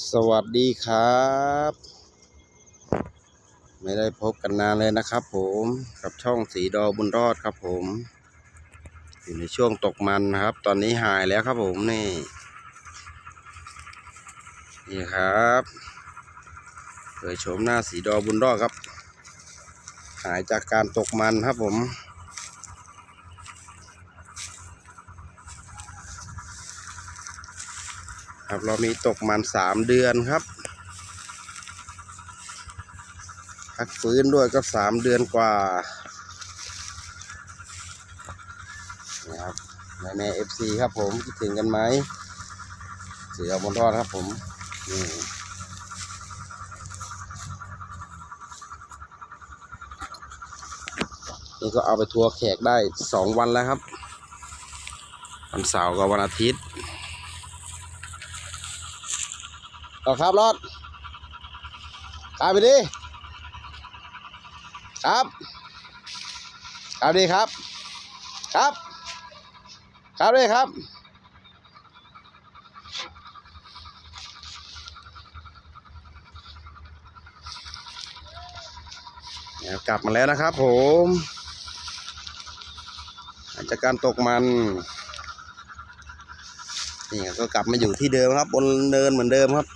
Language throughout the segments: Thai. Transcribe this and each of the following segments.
สวัสดีครับ ไม่ได้พบกันนานเลยนะครับผมกับช่องสีดอบุญรอดครับผมอยู่ในช่วงตกมันนะครับ ตอนนี้หายแล้วครับผมนี่นี่ครับเผยโฉมหน้าสีดอบุญรอดครับ หายจากการตกมันครับผม ครับ เรามีตกมันสามเดือนครับพักฟื้นด้วยก็สามเดือนกว่านี่ครับแม่แม่เอฟซีครับผมคิดถึงกันไหมเสือบนรอดครับผมนี่นี่ก็เอาไปทัวร์แขกได้สองวันแล้วครับ วันเสาร์กับวันอาทิตย์ ต่อครับรอดขับไปดิครับขับดีครับ ครับครับด้วยครับเนี่ยกลับมาแล้วนะครับผมหลังจากการตกมันนี่ก็กลับมาอยู่ที่เดิมครับ บนเนินเหมือนเดิมครับ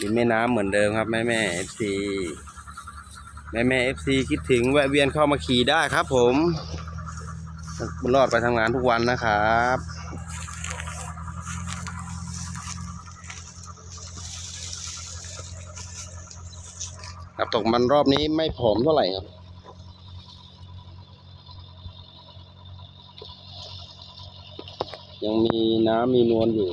มีแม่น้ำเหมือนเดิมครับ แม่แม่เอฟซีแม่แม่เอฟซีคิดถึงแวะเวียนเข้ามาขี่ได้ครับ ผมบุญรอดไปทำงานทุกวันนะครับครับตกมันรอบนี้ไม่ผอมเท่าไหร่ครับยังมีน้ำมีนวลอยู่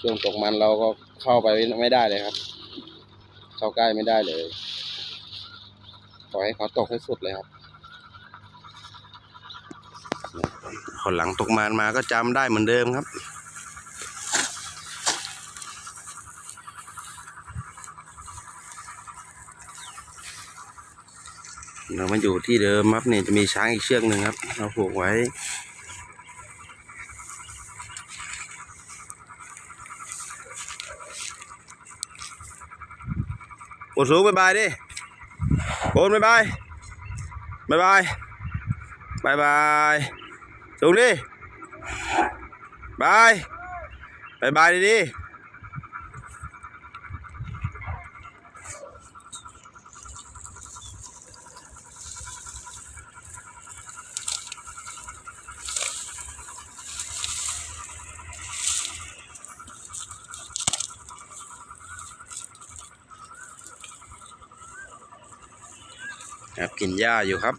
ช่วงตกมันเราก็เข้าไปไม่ได้เลยครับ เข้าใกล้ไม่ได้เลยปล่อยให้เขาตกให้สุดเลยครับคนหลังตกมันมาก็จำได้เหมือนเดิมครับเรามาอยู่ที่เดิมครับเนี่ยจะมีช้างอีกเชือกหนึ่งครับ เราผูกไว้ โอสูงบายบายดิโอนบายบายบายบายบายบายสูงดิบายบายบายดิ ครับกินหญ้าอยู่ครับ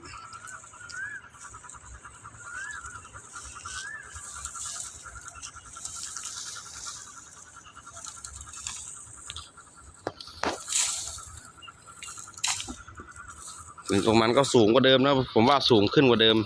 ถึงตรงมันก็สูงกว่าเดิมนะ ผมว่าสูงขึ้นกว่าเดิม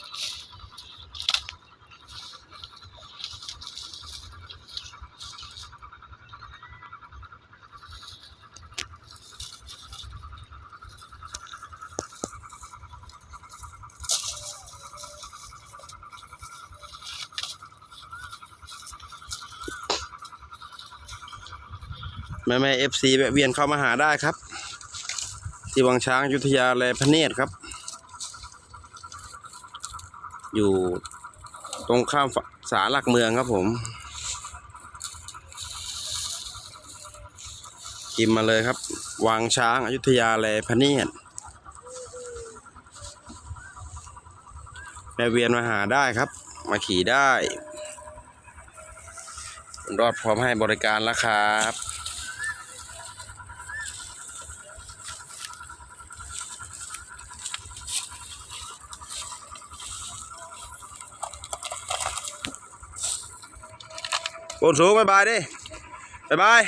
แม่แม่เอฟซีแวะเวียนเข้ามาหาได้ครับ ที่วังช้างอยุธยาแลพระเนตรครับ อยู่ตรงข้ามฝศาลหลักเมืองครับผมกิมมาเลยครับวังช้างอยุธยาแลพะเนตรแม่เวียนมาหาได้ครับ มาขี่ได้ รอดพร้อมให้บริการแล้วครับ คนสูงบายบายดิบายบาย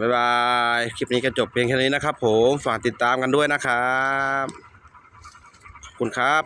บายบาย คลิปนี้ก็จบเพียงแค่นี้นะครับผม ฝากติดตามกันด้วยนะครับ ขอบคุณครับ